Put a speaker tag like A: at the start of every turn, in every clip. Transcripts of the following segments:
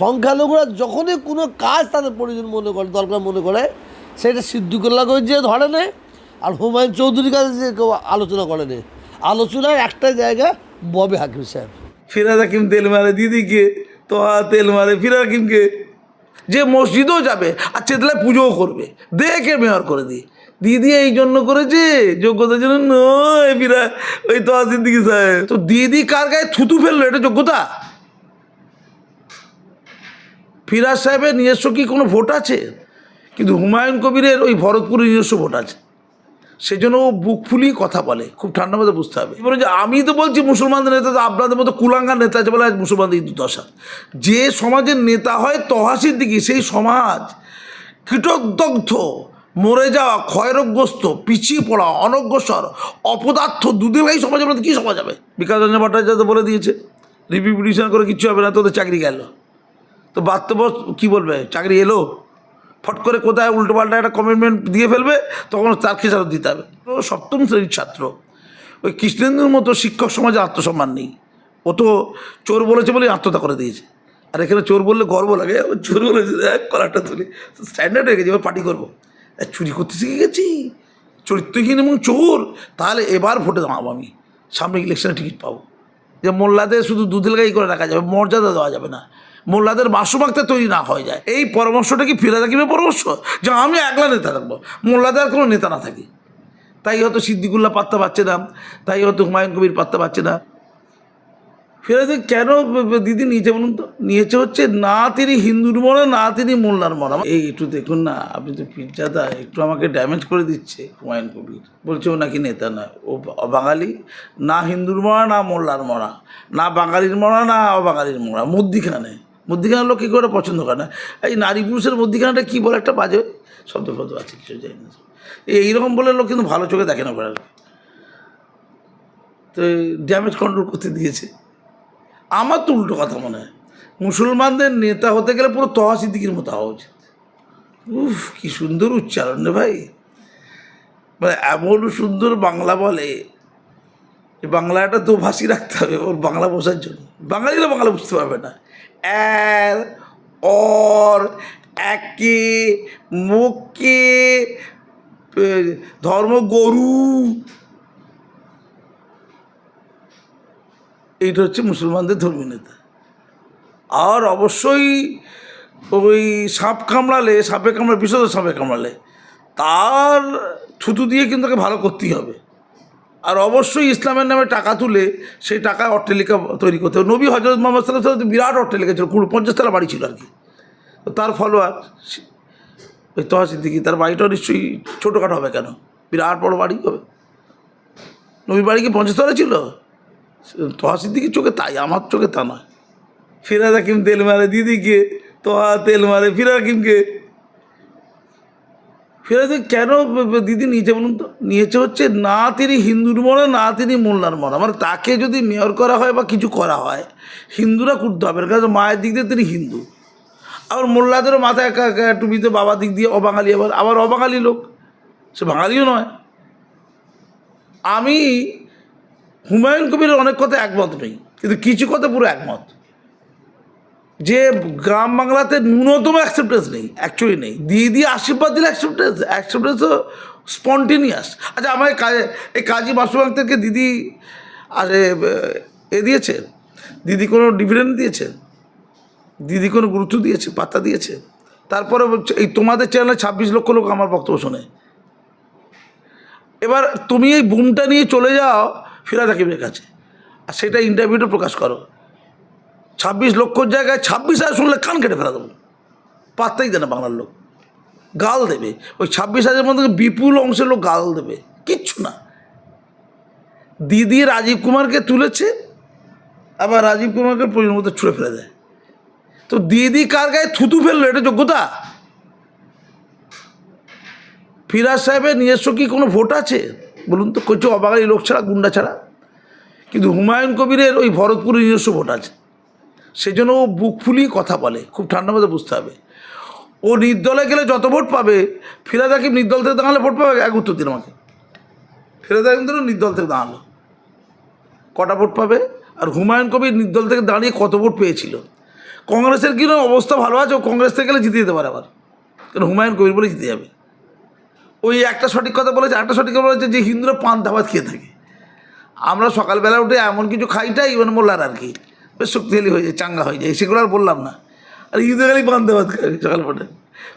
A: সংখ্যালঘুরা যখনই কোনো কাজ তাদের প্রয়োজন মনে করে, দরকার মনে করে, সেটা সিদ্দিকুল্লাহকে যে ধরে নেয় আর হুমায়ুন চৌধুরীর কাছে যে কেউ আলোচনা করে নেয় আলোচনার একটা জায়গা ববে হাকিম সাহেব।
B: ফিরাদ হাকিম তেল মারে দিদিকে তো তেল মারে ফিরাদ হাকিমকে। যে মসজিদেও যাবে আর চেতলায় পুজোও করবে। দেখে মেয়র করে দিই। দিদি এই জন্য করেছে যোগ্যতার জন্য নয় ফিরা ওই তো সিদ্দিকি সাহেব। তো দিদি কার গায়ে থুতু ফেলল, এটা যোগ্যতা? ফিরাজ সাহেবের নিজস্ব কি কোনো ভোট আছে? কিন্তু হুমায়ুন কবিরের ওই ভরতপুরের নিজস্ব ভোট আছে। সেজন্য ও বুক ফুলিয়ে কথা বলে, খুব ঠান্ডা মধ্যে বুঝতে হবে। বলে যে আমি তো বলছি মুসলমানদের নেতা, তো আপনাদের মতো কুলাঙ্গার নেতা আছে বলে আজ মুসলমানদের দশা যে সমাজের নেতা হয় তহাসির দিকে, সেই সমাজ কীটদগ্ধ মরে যাওয়া, ক্ষয়রোগ্রস্ত, পিছিয়ে পড়া, অনগ্রসর, অপদার্থ গাই সমাজের মধ্যে কী সমাজ হবে? বিকাশ রঞ্জন ভট্টাচার্য বলে দিয়েছে রিপিপিটিশন করে কিচ্ছু হবে না, তোদের চাকরি গেল। তো বাস্তব কী বলবে? চাকরি এলো, ফট করে কোথায় উল্টো পাল্টা একটা কমিটমেন্ট দিয়ে ফেলবে, তখন তার খেসারত দিতে হবে। ও সপ্তম শ্রেণির ছাত্র। ওই কৃষ্ণেন্দুর মতো শিক্ষক সমাজে আত্মসম্মান নেই। ও তো চোর বলেছে বলেই আত্মহত্যা করে দিয়েছে। আর এখানে চোর বললে গর্ব লাগে। চোর বলেছে এক কলারটা তুলে। স্ট্যান্ডার্ড হয়ে গেছে, এবার পার্টি করব। চুরি করতে শিখে গেছি। চরিত্রহীন এবং চোর। তাহলে এবার ভোটে দাঁড়াবো আমি। সামনে ইলেকশনে টিকিট পাবো। যে মোল্লাদের শুধু দুধেল গাই করে রাখা যাবে, মর্যাদা দেওয়া যাবে না। মোল্লাদের মাসুমাক্তা তৈরি না হয়ে যায়। এই পরামর্শটা কি ফিরে থাকিবে পরামর্শ? যে আমি একলা নেতা থাকব। মোল্লাদের কোনো নেতা না থাকি। তাই হয়তো সিদ্দিকুল্লাহ পাত্তা পাচ্ছে না। তাই হয়তো হুমায়ুন কবির পাত্তা পাচ্ছে না। ফিরাজ কেন দিদি নিয়েছে বলুন তো? নিয়েছে হচ্ছে না তিনি হিন্দুর মরা না তিনি মোল্লার মরা এই একটু দেখুন না, আপনি তো পিজ্জাদা একটু আমাকে ড্যামেজ করে দিচ্ছে হুমায়ুন কবির। বলছে ও নাকি নেতা না, ও বাঙালি। না হিন্দুর মরা না মোল্লার মরা না বাঙালির মরা না অবাঙালির মরা মধ্যিখানে মধ্যিখানের লোক কী করে পছন্দ করে না? এই নারী পুরুষের মধ্যিখানেটা কী বলে? একটা বাজে শব্দ ফব্দ আছে, কিছু জানি না। এইরকম বলে লোক কিন্তু ভালো চোখে দেখে না করে তো ড্যামেজ কন্ট্রোল করতে দিয়েছে। আমার তো উল্টো কথা মনে হয়। মুসলমানদের নেতা হতে গেলে পুরো তহা সিদ্দিকির মতো হওয়া উচিত। উফ, কী সুন্দর উচ্চারণ রে ভাই। মানে এমন সুন্দর বাংলা বলে যে বাংলাটা তো ভাষী রাখতে হবে ওর বাংলা বোঝার জন্য। বাঙালিরা বাংলা বুঝতে পারবে না। এর অর, একে মুখে ধর্ম গরু। এইটা হচ্ছে মুসলমানদের ধর্মীয় নেতা। আর অবশ্যই ওই সাপ কামড়ালে, সাপে কামড়ালে বিশেষ সাপে কামড়ালে, তার থুতু দিয়ে কিন্তু তাকে ভালো করতেই হবে। আর অবশ্যই ইসলামের নামে টাকা তুলে সেই টাকায় অট্টালিকা তৈরি করতে নবী হজরত মোহাম্মদ সাল্লাহ সাল্লাম বিরাট অট্টালিকা ছিল, কুড়ি, পঞ্চাশ তলা বাড়ি ছিল আর কি। তো তার ফলোয়ার ওই তহা সিদ্দিকি, তার বাড়িটাও নিশ্চয়ই ছোটোখাটো হবে কেন? বিরাট বড় বাড়ি হবে। নবীর বাড়ি কি পঞ্চাশ তলা ছিল? তোহা সিদ্দিকির চোখে তাই, আমার চোখে তা নয়। ফিরাদ হাকিম তেল মারে, দিদিকে তোহা তেল মারে ফিরাদ হাকিমকে ফিরাদ কেন দিদি নিয়েছে বলুন তো? নিয়েছে হচ্ছে না তিনি হিন্দুর মরা না তিনি মোল্লার মরা মানে তাকে যদি মেয়র করা হয় বা কিছু করা হয়, হিন্দুরা করতে হবে কারণ মায়ের দিক দিয়ে তিনি হিন্দু। আবার মোল্লাদেরও মাথায় টুপিতে বাবার দিক দিয়ে অবাঙালি, আবার আবার অবাঙালি লোক। সে বাঙালিও নয়। আমি হুমায়ুন কবিরের অনেক কথা একমত নেই, কিন্তু কিছু কথা পুরো একমত। যে গ্রাম বাংলাতে ন্যূনতম অ্যাকসেপ্টেন্স নেই অ্যাকচুয়ালি নেই। দিয়ে দিয়ে আশীর্বাদ দিলে অ্যাকসেপ্টেন্স অ্যাকসেপ্টেন্স স্পন্টেনিয়াস আচ্ছা আমার কাজে এই কাজী বাসুবাগ থেকে দিদি, আরে, এ দিয়েছে? দিদি কোনো ডিভিডেন্ড দিয়েছে? দিদি কোনো গুরুত্ব দিয়েছে? পাত্তা দিয়েছে? তারপরে এই তোমাদের চ্যানেলে ছাব্বিশ লক্ষ লোক আমার বক্তব্য শোনে। এবার তুমি এই বুমটা নিয়ে চলে যাও, ফিরাদ হাকিমের কাছে। আর সেটা ইন্টারভিউটা প্রকাশ করো। ছাব্বিশ লক্ষর জায়গায় ছাব্বিশ হাজার শুনলে কান কেটে ফেলা দেবো। পাত্তাই দেয় না বাংলার লোক। গাল দেবে। ওই ছাব্বিশ হাজারের মধ্যে বিপুল অংশের লোক গাল দেবে। কিচ্ছু না। দিদি রাজীব কুমারকে তুলেছে, আবার রাজীব কুমারকে প্রয়োজন মতো ছুঁড়ে ফেলে দেয়। তো দিদি কার গায়ে থুতু ফেলল, এটা যোগ্যতা? ফিরাজ সাহেবের নিজস্ব কি কোনো ভোট আছে? বলুন তো কিছু অবাঙালি লোক ছাড়া, গুন্ডা ছাড়া। কিন্তু হুমায়ুন কবিরের ওই ভরতপুরের নিজস্ব ভোট আছে। সেজন্য ও বুক ফুলিয়ে কথা বলে। খুব ঠান্ডা মধ্যে বুঝতে হবে। ও নির্দলে গেলে যত ভোট পাবে, ফিরাদ হাকিম নির্দল থেকে দাঁড়ালে ভোট পাবে? এক উত্তর দিন আমাকে। ফিরাদ হাকিম তো নির্দল থেকে দাঁড়াল। কটা ভোট পাবে? আর হুমায়ুন কবির নির্দল থেকে দাঁড়িয়ে কত ভোট পেয়েছিল? কংগ্রেসের কি না অবস্থা ভালো আছে? ও কংগ্রেস থেকে গেলে জিতে যেতে পারে আবার। কারণ হুমায়ুন কবির বলে জিতে যাবে? ওই একটা সঠিক কথা বলেছে একটা সঠিক কথা বলেছে যে হিন্দুরা পান্তা ভাত খেয়ে থাকে। আমরা সকালবেলা উঠে এমন কিছু খাইটাই মানে মোল্লার আর কি। বেশ শক্তিশালী হয়ে যায় চাঙ্গা হয়ে যায় সেগুলো আর বললাম না। আর ঈদে গেলেই পান্তা ভাত খাই সকাল ভোটে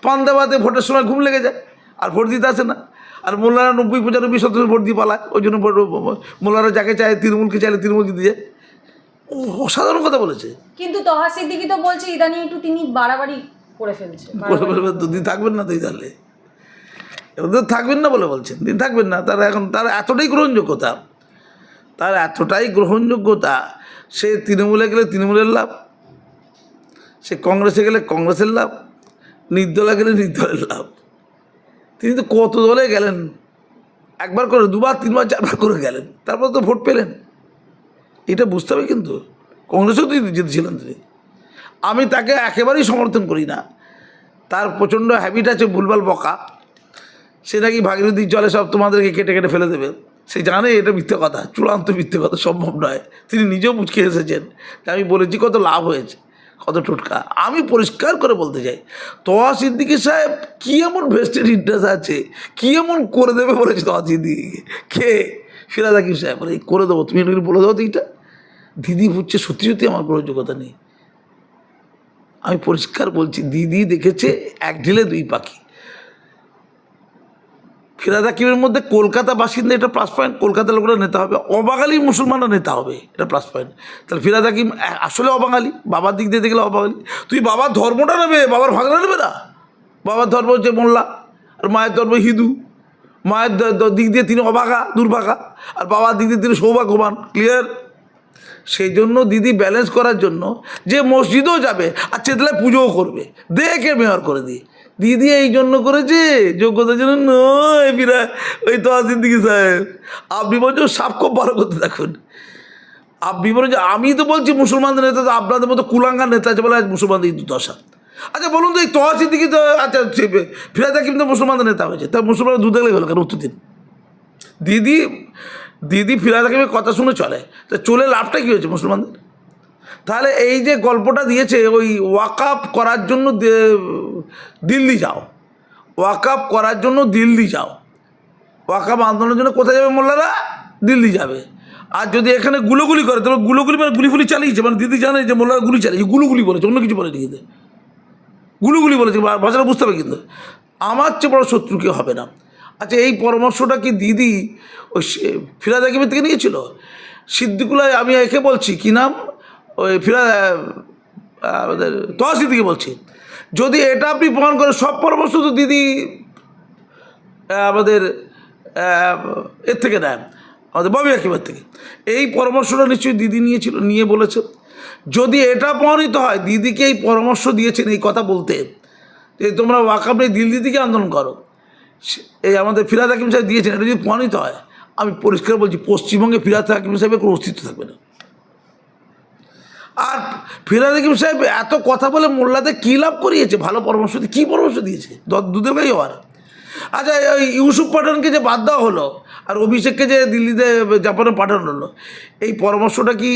B: পান্তা ভাতে ভোটের সময় ঘুম লেগে যায় আর ভোট দিতে আসে না। আর মোল্লারা নব্বই পঁচানব্বই শতাংশ ভোট দিয়ে পালায় ওই জন্য ভোট মোল্লারা যাকে চায় তৃণমূলকে চাইলে তৃণমূল দিতে যায়। ও অসাধারণ কথা বলেছে।
C: কিন্তু তহা সিদ্দিকি তো বলছে ইদানিং একটু তিনি বাড়াবাড়ি করে ফেলছে।
B: করে দুদিন থাকবেন না তুই তাহলে এবার তো থাকবেন না বলে বলছেন দিন থাকবেন না। তারা এখন তার এতটাই গ্রহণযোগ্যতা তার এতটাই গ্রহণযোগ্যতা সে তৃণমূলে গেলে তৃণমূলের লাভ, সে কংগ্রেসে গেলে কংগ্রেসের লাভ, নির্দলে গেলে নির্দলের লাভ। তিনি তো কত দলে গেলেন? একবার করে, দুবার, তিনবার, চারবার করে গেলেন, তারপর তো ভোট পেলেন। এটা বুঝতে হবে কিন্তু, কংগ্রেসেও তো জিতেছিলেন তিনি। আমি তাকে একেবারেই সমর্থন করি না। তার প্রচণ্ড হ্যাবিট আছে, ভুলভাল বকা। সে নাকি ভাগীরথীর জলে সব তোমাদেরকে কেটে কেটে ফেলে দেবে। সে জানে এটা মিথ্যে কথা, চূড়ান্ত মিথ্যে কথা, সম্ভব নয়। তিনি নিজেও মুচকে এসেছেন আমি বলেছি, কত লাভ হয়েছে, কত টোটকা। আমি পরিষ্কার করে বলতে চাই তোয়া সিদ্দিকি সাহেব কী এমন ভেস্টেড ইন্টারেস্ট আছে, কী এমন করে দেবে বলেছে তোয়া সিদ্দিকিকে? কে? ফিরাদ হাকিম সাহেব বলে করে দেবো, তুমি একটু বলে তো এইটা। দিদি বুঝছে, সত্যি সত্যি আমার গ্রহণযোগ্যতা নেই। আমি পরিষ্কার বলছি, দিদি দেখেছে, এক ঢিলে দুই পাখি। ফিরাদ হাকিমের মধ্যে কলকাতা বাসিন্দা এটা প্লাস পয়েন্ট কলকাতার লোকরা নেতা হবে। অবাঙালি মুসলমানরা নেতা হবে, এটা প্লাস পয়েন্ট তাহলে ফিরাদ হাকিম আসলে অবাঙালি, বাবার দিক দিয়ে দেখলে অবাঙালি। তুই বাবার ধর্মটা নেবে, বাবার ভাগনা নেবে না? বাবার ধর্ম হচ্ছে মোল্লা, আর মায়ের ধর্ম হিন্দু। মায়ের দিক দিয়ে তিনি অবাগা দুর্ভাগা, আর বাবার দিক দিয়ে তিনি সৌভাগ্যবান ক্লিয়ার সেই জন্য দিদি ব্যালেন্স করার জন্য যে মসজিদেও যাবে, আর চেতলায় পুজোও করবে। দেখে মেয়র করে দিয়ে দিদি এই জন্য করেছে? যোগ্যতার জন্য নয়, ফিরা। ওই তো সিদ্দিকি সাহেব আপনি বলছেন সাপ খুব ভালো করতে থাকুন। আপনি বলেন যে আমি তো বলছি মুসলমানদের নেতা, তো আপনাদের মতো কুলাঙ্গার নেতা আছে বলে আজ মুসলমানদের এই দশা আচ্ছা বলুন তো, এই তোয়া সিদ্দিকি তো আচ্ছা ফিরাজ হাকিম তো মুসলমানদের নেতা হয়েছে। তা মুসলমান দুধ দেখলে হলো কেন উত্তর দিন দিদি দিদি ফিরাজ হাকিমের কথা শুনে চলে। তো চলে লাভটা কী হয়েছে মুসলমানদের? তাহলে এই যে গল্পটা দিয়েছে, ওই ওয়াকাপ করার জন্য দিল্লি যাও। ওয়াকাপ করার জন্য দিল্লি যাও। ওয়াকাপ আন্দোলনের জন্য কোথায় যাবে মোল্লারা? দিল্লি যাবে। আর যদি এখানে গুলোগুলি করে, তাহলে গুলোগুলি মানে গুলি ফুলি চালিয়েছে মানে দিদি জানে যে মোল্লারা গুলি চালিয়েছে, গুলোগুলি বলেছে, অন্য কিছু বলেনি কিন্তু। গুলোগুলি বলেছে ভাষাটা বুঝতে হবে কিন্তু। আমার চেয়ে বড় শত্রু কেউ হবে না। আচ্ছা এই পরামর্শটা কি দিদি ওই ফিরাদ হাকিমের থেকে নিয়েছিল? সিদ্দিকুলায় আমি একে বলছি, কি নাম? ওই ফিরা আমাদের তোয়া সিদ্দিকে বলছি। যদি এটা আপনি প্রমাণ করেন, সব পরামর্শ তো দিদি আমাদের এর থেকে নেন, আমাদের ববি হাকিমের থেকে। এই পরামর্শটা নিশ্চয়ই দিদি নিয়েছিল, নিয়ে বলেছে যদি এটা প্রমাণিত হয়, দিদিকে এই পরামর্শ দিয়েছেন এই কথা বলতে, যে তোমরা ওয়াকাপ নিয়ে দিল্লি থেকে আন্দোলন করো এই আমাদের ফিরাদ হাকিম সাহেব দিয়েছেন, এটা যদি প্রমাণিত হয়, আমি পরিষ্কার বলছি, পশ্চিমবঙ্গে ফিরাদ হাকিম সাহেবের কোনো অস্তিত্ব থাকবে না। আর ফিরাদ হাকিম সাহেব এত কথা বলে মোল্লাদের কী লাভ করিয়েছে? ভালো পরামর্শ দিয়ে কী পরামর্শ দিয়েছে? দুধের গাই হওয়ার আচ্ছা ওই ইউসুফ পাঠানকে যে বাদ দেওয়া হলো আর অভিষেককে যে দিল্লিতে জাপানে পাঠানো হলো, এই পরামর্শটা কি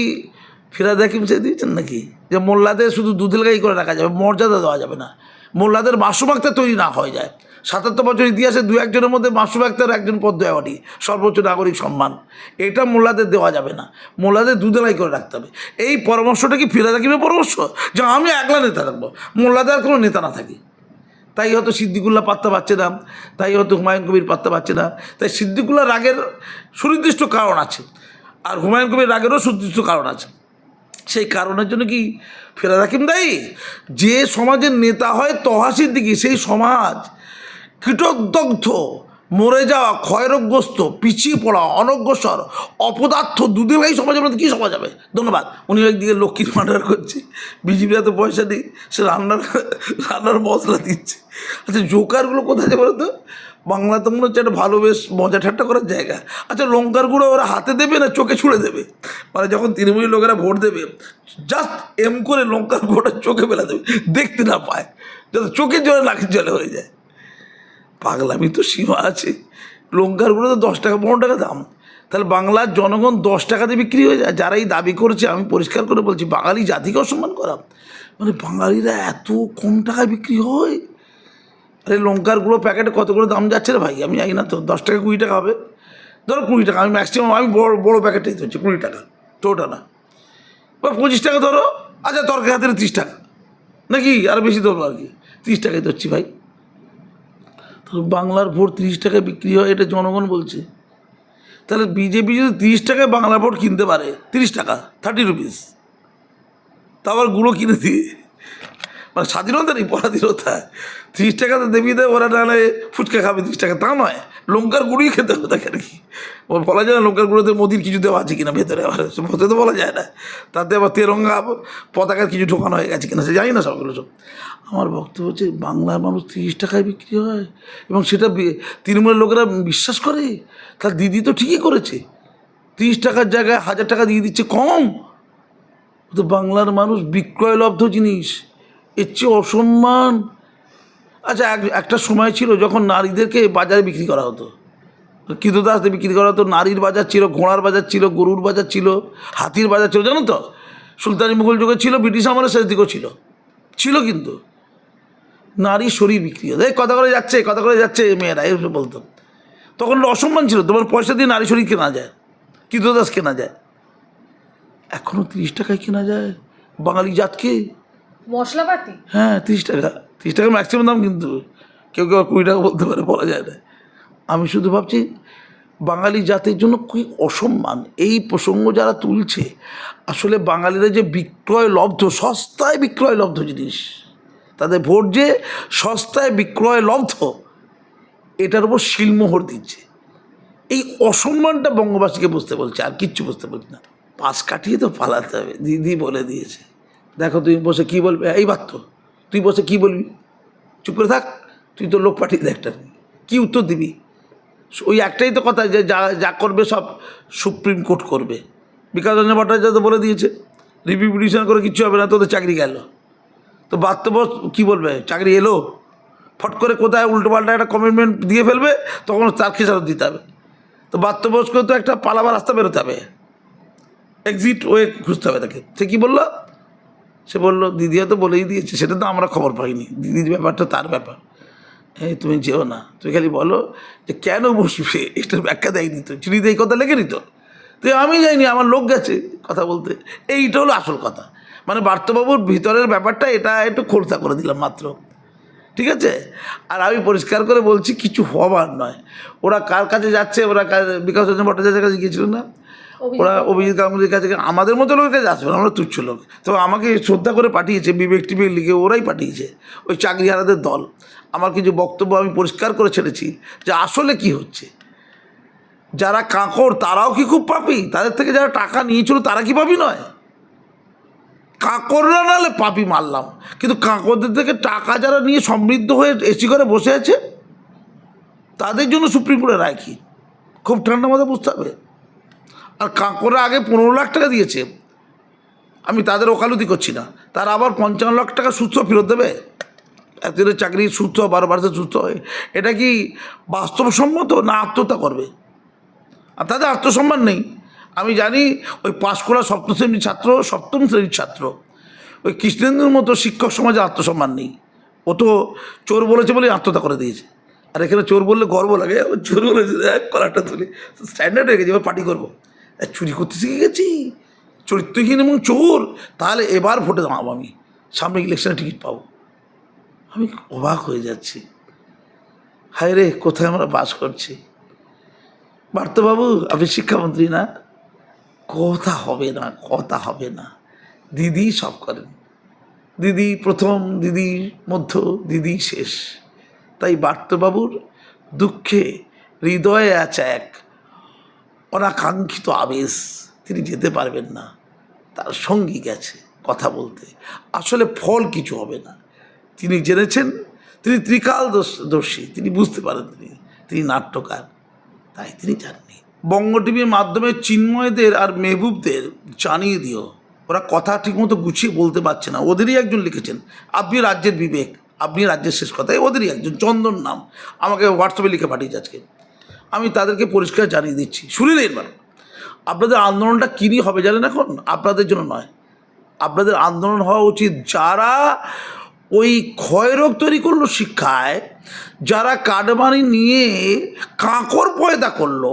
B: ফিরাদ হাকিম সাহেব দিয়েছেন নাকি? যে মোল্লাদের শুধু দুধের গাই করে রাখা যাবে, মর্যাদা দেওয়া যাবে না। মোল্লাদের মাসুম আক্তার তৈরি না হয়ে যায়। সাতাত্তর বছর ইতিহাসে দু একজনের মধ্যে মাসুম আক্তার একজন পদ্ম অ্যাওয়ার্ডি সর্বোচ্চ নাগরিক সম্মান। এটা মোল্লাদের দেওয়া যাবে না। মোল্লাদের দুধেলাই করে রাখতে হবে। এই পরামর্শটা কি ফিরে হাকিমের পরামর্শ? যে আমি একলা নেতা থাকব মোল্লাদের কোনো নেতা না থাকি। তাই হয়তো সিদ্দিকুল্লাহ পাত্তা পাচ্ছে না। তাই হয়তো হুমায়ুন কবির পাত্তা পাচ্ছে না। তাই সিদ্দিকুল্লাহ রাগের সুনির্দিষ্ট কারণ আছে। আর হুমায়ুন কবির রাগেরও সুনির্দিষ্ট কারণ আছে। সেই কারণের জন্য কি ফেরাদ হাকিম দায়ী? যে সমাজের নেতা হয় তহাসির দিকে, সেই সমাজ কীটদগ্ধ মরে যাওয়া, ক্ষয়রোগ্রস্ত, পিছিয়ে পড়া, অনগ্রসর, অপদার্থ দুধের ভাই সমাজের মধ্যে কী সমাজ হবে? ধন্যবাদ। উনি একদিকে লক্ষ্মীর ভাণ্ডার করছে। বিজেপিরা তো পয়সা দিই সে রান্নার রান্নার মশলা দিচ্ছে। আচ্ছা জোকারগুলো কোথায় যাবে তো বাংলা তো মনে হচ্ছে একটা ভালো বেশ মজা ঠাট্টা করার জায়গা। আচ্ছা লঙ্কার গুঁড়ো ওরা হাতে দেবে না চোখে ছুঁড়ে দেবে? মানে যখন তৃণমূলী লোকেরা ভোট দেবে জাস্ট এম করে লঙ্কার গুঁড়োটা চোখে ফেলে দেবে, দেখতে না পায়। যাতে চোখের জলে, নাকের জলে হয়ে যায়। পাগলামি তো সীমা আছে। লঙ্কার গুঁড়ো তো দশ টাকা, পনেরো টাকা দাম। তাহলে বাংলার জনগণ দশ টাকাতে বিক্রি হয়ে যায়? যারা এই দাবি করেছে, আমি পরিষ্কার করে বলছি, বাঙালি জাতিকে অসম্মান করা। মানে বাঙালিরা এত কম টাকায় বিক্রি হয়। আরে লঙ্কার গুঁড়ো প্যাকেটে কত করে দাম যাচ্ছে রে ভাই? আমি জানি না তো। দশ টাকা কুড়ি টাকা হবে। ধরো কুড়ি টাকা, আমি ম্যাক্সিমাম আমি বড়, বড়ো প্যাকেটটাই ধরছি কুড়ি টাকা টোটা না। বা পঁচিশ টাকা ধরো আচ্ছা তরকারি হাতের ত্রিশ টাকা। নাকি? আর বেশি ধরবো আর কি। ত্রিশ টাকায় ধরছি ভাই। তো বাংলার ভোট তিরিশ টাকায় বিক্রি হয়, এটা জনগণ বলছে। তাহলে বিজেপি যদি তিরিশ টাকায় বাংলা ভোট কিনতে পারে, তিরিশ টাকা থার্টি রুপিস তারপর গুঁড়ো কিনে দিয়ে মানে স্বাধীনতা নেই, পরাধীনতা। তিরিশ টাকাতে দেবী দেয়, ওরা নাহলে ফুচকা খাবে তিরিশ টাকা, তা নয়। লঙ্কার গুঁড়োই খেতে হবে তাকে নাকি। ওর বলা যায় না লঙ্কার গুঁড়োতে মোদির কিছু দেওয়া আছে কিনা ভেতরে, আবার হতে তো বলা যায় না। তাতে আবার তেরঙ্গা, পতাকার কিছু ঢোকানো হয়ে গেছে কিনা, সে জানি না সবগুলো সব। আমার বক্তব্য হচ্ছে, বাংলার মানুষ তিরিশ টাকায় বিক্রি হয়, এবং সেটা তৃণমূলের লোকেরা বিশ্বাস করে। তার দিদি তো ঠিকই করেছে। তিরিশ টাকার জায়গায় হাজার টাকা দিয়ে দিচ্ছে কম। তো বাংলার মানুষ বিক্রয়লব্ধ জিনিস। এর চেয়ে অসম্মান। আচ্ছা এক, একটা সময় ছিল যখন নারীদেরকে বাজারে বিক্রি করা হতো। কৃতদাসদের বিক্রি করা হতো, নারীর বাজার ছিল, ঘোড়ার বাজার ছিল, গরুর বাজার ছিল, হাতির বাজার ছিল, জানো তো? সুলতানি মুঘল যুগে ছিল, ব্রিটিশ আমলের শেষ দিকেও ছিল। ছিল কিন্তু। নারী শরীর বিক্রি হতো। এই কথা করে যাচ্ছে, কথা করে যাচ্ছে মেয়েরা এসব বলতো। তখন অসম্মান ছিল, তোমার পয়সা দিয়ে নারী শরীর কেনা যায় কৃতদাস কেনা যায়। এখনও তিরিশ টাকায় কেনা যায়, বাঙালি জাতকে।
C: মশলাপাতি?
B: হ্যাঁ তিরিশ টাকা। তিরিশ টাকা ম্যাক্সিমাম দাম কিন্তু কেউ কেউ কুড়ি টাকা বলতে পারে, বলা যায় না। আমি শুধু ভাবছি, বাঙালি জাতির জন্য খুবই অসম্মান। এই প্রসঙ্গ যারা তুলছে, আসলে বাঙালিরা যে বিক্রয় লব্ধ, সস্তায় বিক্রয় লব্ধ জিনিস, তাদের ভোট যে সস্তায় বিক্রয় লব্ধ, এটার উপর শিলমোহর দিচ্ছে। এই অসম্মানটা বঙ্গবাসীকে বুঝতে বলছে, আর কিচ্ছু বুঝতে বলছে না। পাশ কাটিয়ে তো পালাতে হবে, দিদি বলে দিয়েছে। দেখো তুমি বসে কি বলবে? এই তো তুই বসে কি বলবি? চুপ করে থাক, তুই তো লোক পাঠিয়ে দে একটা। কী উত্তর দিবি? ওই একটাই তো কথা যে যা যা করবে সব সুপ্রিম কোর্ট করবে। বিকাশ রঞ্জন ভট্টাচার্য বলে দিয়েছে, রিভিউ করে কিচ্ছু হবে না, তোদের চাকরি গেল। তো বাস্তব কী বলবে? চাকরি এলো? ফট করে কোথায় উল্টো পাল্টা একটা কমিটমেন্ট দিয়ে ফেলবে, তখন তার খেসারত দিতে হবে। তো বাত্যবয়স্ক তো একটা পালাবার রাস্তা বেরোতে হবে। এক্সিট ওয়ে খুঁজতে হবে তাকে। সে কী বলল? সে বলল দিদি হয়তো বলেই দিয়েছে, সেটা তো আমরা খবর পাইনি। দিদির ব্যাপারটা তার ব্যাপার। এই তুমি যেও না। তুমি খালি বলো যে কেন বসবে? এটার ব্যাখ্যা দেয়নি তো। চিঠিতে এই কথা লেখে নিত তো আমি যাইনি, আমার লোক গেছে কথা বলতে। এইটা হলো আসল কথা। মানে বার্তবাবুর ভিতরের ব্যাপারটা, এটা একটু খোলসা করে দিলাম মাত্র। ঠিক আছে? আর আমি পরিষ্কার করে বলছি, কিছু হবার নয়। ওরা কার কাছে যাচ্ছে? ওরা বিকাশ রঞ্জন ভট্টাচার্যের কাছে গিয়েছিল না? ওরা অভিজিৎ গাঙ্গুলির কাছে আমাদের মতো লোকের কাছে আসবে না, আমরা তুচ্ছ লোক। তবে আমাকে শ্রদ্ধা করে পাঠিয়েছে বিবেক টিবেক লিখে ওরাই পাঠিয়েছে ওই চাকরিহারাদের দল। আমার কিছু বক্তব্য আমি পরিষ্কার করে ছেড়েছি যে আসলে কি হচ্ছে। যারা কাঁকড় তারাও কি খুব পাপি? তাদের থেকে যারা টাকা নিয়েছিল তারা কি পাপি নয়? কাঁকড়রা নাহলে পাপি মারলাম। কিন্তু কাঁকড়দের থেকে টাকা যারা নিয়ে সমৃদ্ধ হয়ে এসি করে বসে আছে তাদের জন্য সুপ্রিম কোর্টের রায় কি? খুব ঠান্ডা মাথায় বুঝতে হবে। আর কাঁকড়া আগে পনেরো লাখ টাকা দিয়েছে। আমি তাদের ওকালতি করছি না। তার আবার পঞ্চান্ন লাখ টাকা সুস্থ ফেরত দেবে? এতদিনের চাকরি সুস্থ বারো মাসে সুস্থ হয় এটা কি বাস্তবসম্মত না আত্মহত্যা করবে? আর তাদের আত্মসম্মান নেই। আমি জানি ওই পাশ করা সপ্তম শ্রেণির ছাত্র, সপ্তম শ্রেণির ছাত্র। ওই কৃষ্ণেন্দুর মতো শিক্ষক সমাজে আত্মসম্মান নেই। ও তো চোর বলেছে বলে আত্মহত্যা করে দিয়েছে। আর এখানে চোর বললে গর্ব লাগে। চোর বলেছে এক কলারটা তুলি। স্ট্যান্ডার্ড হয়ে গেছে, এবার পার্টি করব। চুরি করতে শিখে গেছি। চরিত্রহীন এবং চোর। তাহলে এবার ভোটে দাঁড়াবো আমি। সামনে ইলেকশনে টিকিট পাবো। আমি অবাক হয়ে যাচ্ছি। হায় রে, কোথায় আমরা বাস করছি? বার্তবাবু, আপনি শিক্ষামন্ত্রী না? কথা হবে না, কথা হবে না। দিদি সব করেন। দিদি প্রথম, দিদি মধ্য, দিদি শেষ। তাই বার্তবাবুর দুঃখে হৃদয়ে আছে এক অনাকাঙ্ক্ষিত আবেশ তিনি যেতে পারবেন না। তার সঙ্গী গেছে কথা বলতে। আসলে ফল কিছু হবে না। তিনি জেনেছেন, তিনি ত্রিকাল দর্শী তিনি বুঝতে পারেন তিনি তিনি নাট্যকার। তাই তিনি জাননি বঙ্গ টিভির মাধ্যমে চিন্ময়দের আর মেহবুবদের জানিয়ে দিও। ওরা কথা ঠিকমতো গুছিয়ে বলতে পারছে না। ওদেরই একজন লিখেছেন, আপনি রাজ্যের বিবেক, আপনি রাজ্যের শেষ কথা ওদেরই একজন, চন্দন নাম। আমাকে হোয়াটসঅ্যাপে লিখে পাঠিয়েছে আজকে। আমি তাদেরকে পরিষ্কার জানিয়ে দিচ্ছি। শুনে এবার, আপনাদের আন্দোলনটা কী নিয়ে হবে জানেন এখন? আপনাদের জন্য নয়। আপনাদের আন্দোলন হওয়া উচিত যারা ওই ক্ষয়রোগ তৈরি করল শিক্ষায়, যারা কাটমানি নিয়ে কাঁকর পয়দা করল,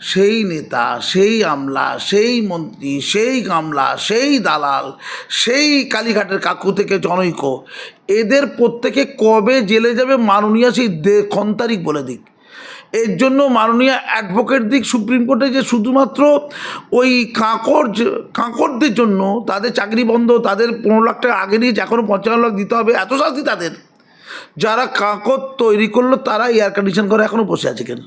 B: সেই নেতা, সেই আমলা, সেই মন্ত্রী, সেই গামলা, সেই দালাল, সেই কালীঘাটের কাকু থেকে জনৈক, এদের প্রত্যেকে কবে জেলে যাবে মাননীয় সেই দে- খন তারিখ বলে দিক। এর জন্য মাননীয় অ্যাডভোকেট দিক সুপ্রিম কোর্টে যে শুধুমাত্র ওই কাঁকড় যে- কাঁকড়দের জন্য তাদের চাকরি বন্ধ, তাদের পনেরো লাখ টাকা আগে নিয়ে এখনও পঞ্চান্ন লাখ দিতে হবে, এত শাস্তি তাদের। যারা কাঁকড় তৈরি করল তারা এয়ার কন্ডিশন করে এখনও বসে আছে কেন?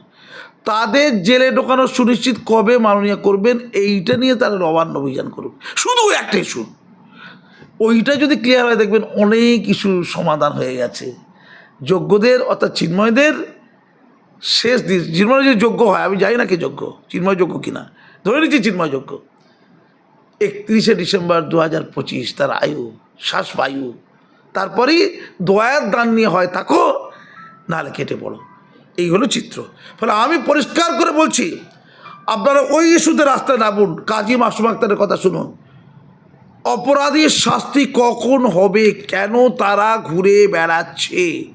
B: তাদের জেলে ঢোকানো সুনিশ্চিত কবে মাননীয় করবেন, এইটা নিয়ে তারা নবান্ন অভিযান করুক। শুধু একটা ইস্যু ওইটা যদি ক্লিয়ার হয় দেখবেন অনেক ইস্যু সমাধান হয়ে গেছে। যোগ্যদের অর্থাৎ চিন্ময়দের শেষ দিন, চিন্ময় যদি যোগ্য হয়, আমি জানি না কি যোগ্য, চিন্ময় যোগ্য কিনা। ধরে নিচ্ছি চিন্ময় যোগ্য। একত্রিশে ডিসেম্বর দু হাজার পঁচিশ, তার আয়ু, শ্বাস বায়ু, তারপরেই দয়ার দান নিয়ে হয় থাকো নাহলে কেটে পড়ো। এই হলো চিত্র। ফলে আমি পরিষ্কার করে বলছি, আপনারা ওই ইস্যুতে রাস্তায় নামুন, কাজী মাসুম আক্তারের কথা শুনুন। অপরাধীর শাস্তি কখন হবে, কেন তারা ঘুরে বেড়াচ্ছে?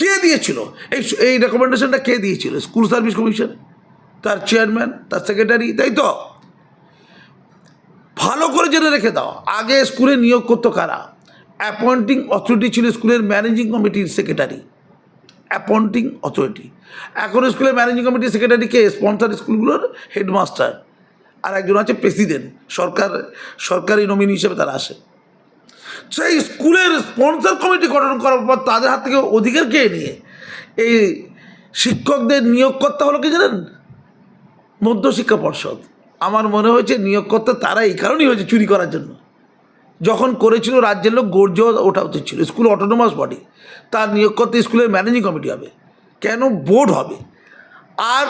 B: কে দিয়েছিল? এই এই রেকমেন্ডেশনটা কে দিয়েছিল? স্কুল সার্ভিস কমিশন তার চেয়ারম্যান তার সেক্রেটারি তাই তো? ভালো করে জেনে রেখে দাও, আগে স্কুলে নিয়োগ করতো কারা? অ্যাপয়েন্টিং অথরিটি ছিল স্কুলের ম্যানেজিং কমিটির সেক্রেটারি অ্যাপয়েন্টিং অথরিটি এখন স্কুলের ম্যানেজিং কমিটির সেক্রেটারিকে স্পন্সার স্কুলগুলোর হেডমাস্টার আর একজন আছে প্রেসিডেন্ট সরকার, সরকারি নমিনি হিসেবে তারা আসে। সেই স্কুলের স্পন্সর কমিটি গঠন করার পর তাদের হাত থেকে অধিকার কে নিয়ে? এই শিক্ষকদের নিয়োগকর্তা হলো কি জানেন? মধ্যশিক্ষা পর্ষদ। আমার মনে হয়েছে নিয়োগকর্তা তারা এই কারণেই হয়েছে চুরি করার জন্য। যখন করেছিল রাজ্যের লোক গর্জ ওঠা উচিত ছিল। স্কুল অটোনোমাস বডি তার নিয়োগকর্তা স্কুলের ম্যানেজিং কমিটি হবে। কেন? বোর্ড হবে। আর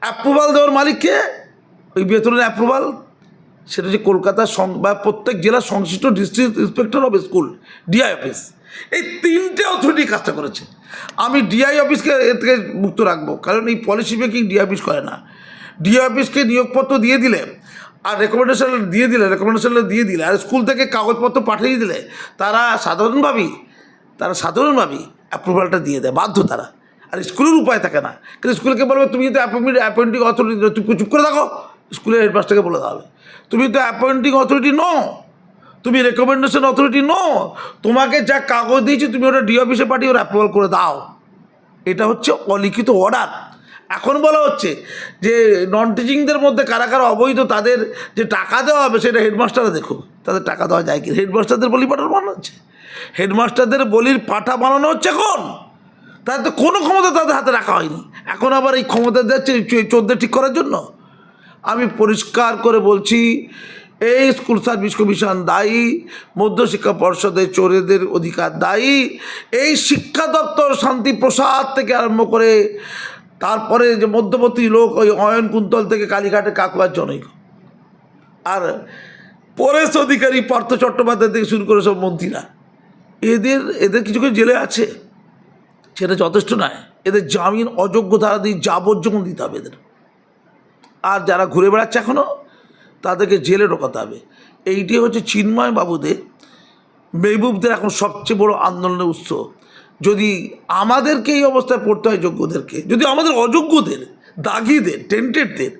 B: অ্যাপ্রুভাল দেওয়ার মালিককে? ওই বেতনের অ্যাপ্রুভাল সেটা হচ্ছে কলকাতার সং বা প্রত্যেক জেলার সংশ্লিষ্ট district inspector of school DI office এই তিনটে অথরিটি কাজটা করেছে। আমি ডিআই অফিসকে এর থেকে মুক্ত রাখব, কারণ এই পলিসি মেকিং ডিআই অফিস করে না। ডিআই অফিসকে নিয়োগপত্র দিয়ে দিলে, আর রেকমেন্ডেশন দিয়ে দিলে রেকমেন্ডেশন দিয়ে দিলে, আর স্কুল থেকে কাগজপত্র পাঠিয়ে দিলে, তারা সাধারণভাবেই তারা সাধারণভাবেই অ্যাপ্রুভালটা দিয়ে দেয়, বাধ্য তারা। আর স্কুলের উপায় থাকে না। কিন্তু স্কুলকে বলবে, তুমি যদি অ্যাপয়েন্ট অ্যাপয়েন্টিং অথরিটি তুমি চুপ করে থাকো। স্কুলের হেডমাস্টারকে বলে দেওয়া হবে। তুমি তো অ্যাপয়েন্টিং অথরিটি নো তুমি রেকমেন্ডেশন অথরিটি নো তোমাকে যা কাগজ দিয়েছি তুমি ওটা ডি অফিসে পাঠিয়ে ওরা অ্যাপ্রুভাল করে দাও। এটা হচ্ছে অলিখিত অর্ডার এখন বলা হচ্ছে যে নন টিচিংদের মধ্যে কারা কারা অবৈধ তাদের যে টাকা দেওয়া হবে সেটা হেডমাস্টাররা দেখুক। তাদের টাকা দেওয়া যায় কি? হেডমাস্টারদের বলি পাঠা বানানো হচ্ছে? হেডমাস্টারদের বলির পাঠা বানানো হচ্ছে এখন? তাদের তো কোনো ক্ষমতা তাদের হাতে রাখা হয়নি। এখন আবার এই ক্ষমতা যাচ্ছে চোদ্দ ঠিক করার জন্য? আমি পরিষ্কার করে বলছি, এই স্কুল সার্ভিস কমিশন দায়ী, মধ্যশিক্ষা পর্ষদের চোরেদের অধিকার দায়ী, এই শিক্ষা দপ্তর শান্তি প্রসাদ থেকে আরম্ভ করে তারপরে যে মধ্যবর্তী লোক ওই অয়ন কুন্তল থেকে কালীঘাটে কাকুয়ার জনৈক। আর পরেশ অধিকারী পার্থ চট্টোপাধ্যায় থেকে শুরু করে সব মন্ত্রীরা। এদের এদের কিছু কিছু জেলে আছে, সেটা যথেষ্ট নয়। এদের জামিন অযোগ্য ধারা দিয়ে যাবজ্জীবন দিতে হবে এদের। আর যারা ঘুরে বেড়াচ্ছে এখনও তাদেরকে জেলে ঢোকাতে হবে। এইটি হচ্ছে চিন্ময় বাবুদের, মেহবুবদের এখন সবচেয়ে বড় আন্দোলনের উৎস। যদি আমাদেরকে এই অবস্থায় পড়তে হয় যোগ্যদেরকে, যদি আমাদের অযোগ্যদের, দাগিদের, টেন্টেডদের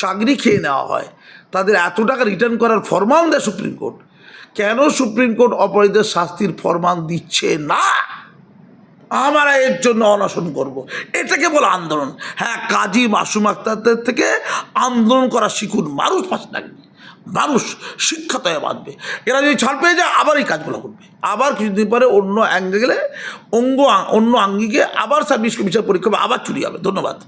B: চাকরি খেয়ে নেওয়া হয়, তাদের এত টাকা রিটার্ন করার ফরমান দেয় সুপ্রিম কোর্ট। কেন সুপ্রিম কোর্ট অপরাধীদের শাস্তির ফরমান দিচ্ছে না? আমরা এর জন্য অনশন করব। এটাকে বলে আন্দোলন। হ্যাঁ কাজী মাসুম আক্তারদের থেকে আন্দোলন করা শিখুন। মানুষ পাশে থাকবে মানুষ শিক্ষাতে বাঁধবে। এরা যদি ছাড় পেয়ে যায়, আবার এই কাজগুলো করবে। আবার কিছুদিন পরে অন্য অ্যাঙ্গে গেলে অঙ্গ অন্য আঙ্গিকে আবার সার্ভিস কমিশন পরীক্ষা আবার চুরি হবে। ধন্যবাদ।